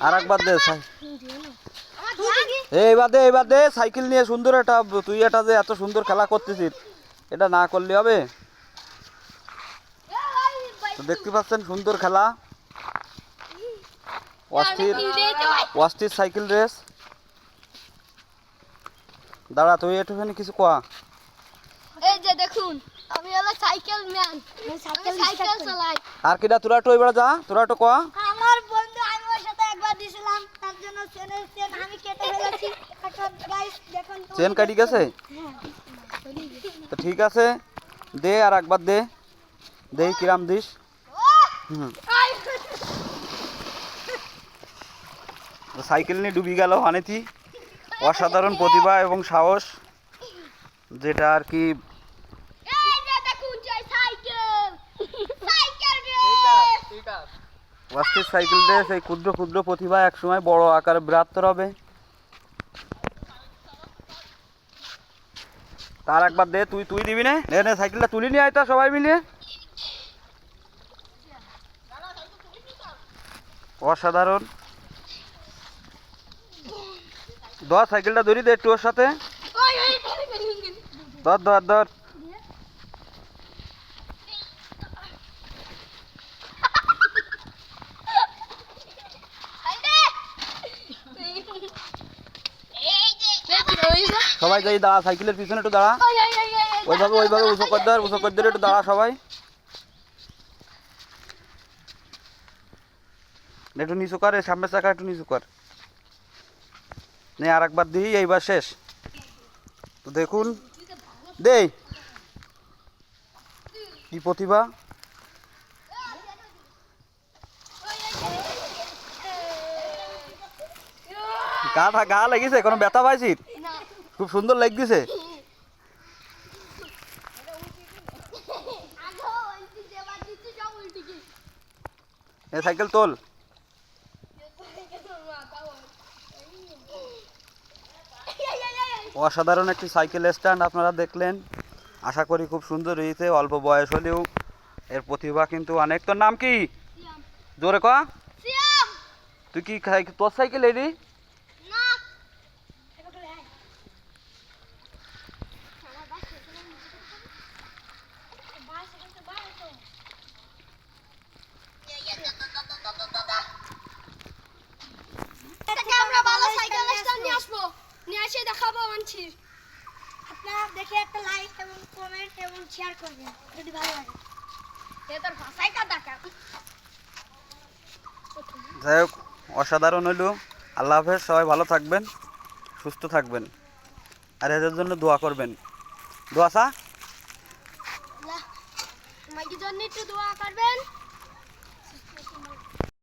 আর একবার দে সাই- এই এবার দে এবার দে সাইকেল নিয়ে সুন্দর একটা তুই এটা যে এত সুন্দর খেলা করতেছিস এটা না করলে হবে? তো দেখতে পাচ্ছেন সুন্দর খেলা। অস্থির অস্থির সাইকেল রেস। দাঁড়া তুই একটুখানি কিছু কোয়া। এই যে দেখুন আমি হলো সাইকেল ম্যান। সাইকেল সাইকেল চালাই। আর কিটা তোরা একটু এবার যা তোরা একটু কোয়া আমার বন্ধু আমি ওর সাথে একবার দিয়েছিলাম তার জন্য চেনের চেন আমি কেটে ফেলেছি এখন গাইস দেখুন তো- চেন কাটি গেছে? তো ঠিক আছে দে আর একবার দে। দে কিরাম দিস। হুম। সাইকেল নিয়ে ডুবি গেল অনেতি অসাধারণ প্রতিভা এবং সাহস যেটা আর কি সাইকেল। অস্থির রেস এই ক্ষুদ্র ক্ষুদ্র প্রতিভা একসময় বড় আকারে বৃহত্তর হবে। তার একবার দে তুই তুই দিবি না নে নে সাইকেলটা তুলি নিয়ে আয় সবাই মিলিয়ে অসাধারণ ধর সাইকেলটা ধরি দে একটু ওর সাথে ধর ধর ধর সবাই যাই দাঁড়া সাইকেলের পিছনে একটু দাঁড়া ওইভাবে ওইভাবে উঁচু করে দেওয়ার উঁচু করে দিলে একটু দাঁড়া সবাই একটু নিচু কর এই সামনের চাকা একটু নিচু কর নে আর একবার দিই এইবার শেষ তো দেখুন দেই কি প্রতিভা গাটা গা লেগেছে কোনো ব্যথা পাইছিস খুব সুন্দর লাগতেছে এ সাইকেল তোল। অসাধারণ একটি সাইকেল স্ট্যান্ড আপনারা দেখলেন। আশা করি খুব সুন্দর হয়েছে অল্প বয়স হলেও এর প্রতিভা কিন্তু অনেক। তোর নাম কি? জোরে ক। তুই কি তোর সাইকেল এডি আমরা ভালো সাইকেল স্ট্যান্ড নিয়ে আসব নিয়ে আপনারা দেখে একটা লাইক এবং কমেন্ট এবং শেয়ার করবেন। যদি ভালো লাগে। এ তোর ভাষায় যাই হোক অসাধারণ হইল। আল্লাহ হাফেজ সবাই ভালো থাকবেন সুস্থ থাকবেন। আর এদের জন্য দোয়া করবেন। দোয়া সা জন্য একটু দোয়া করবেন।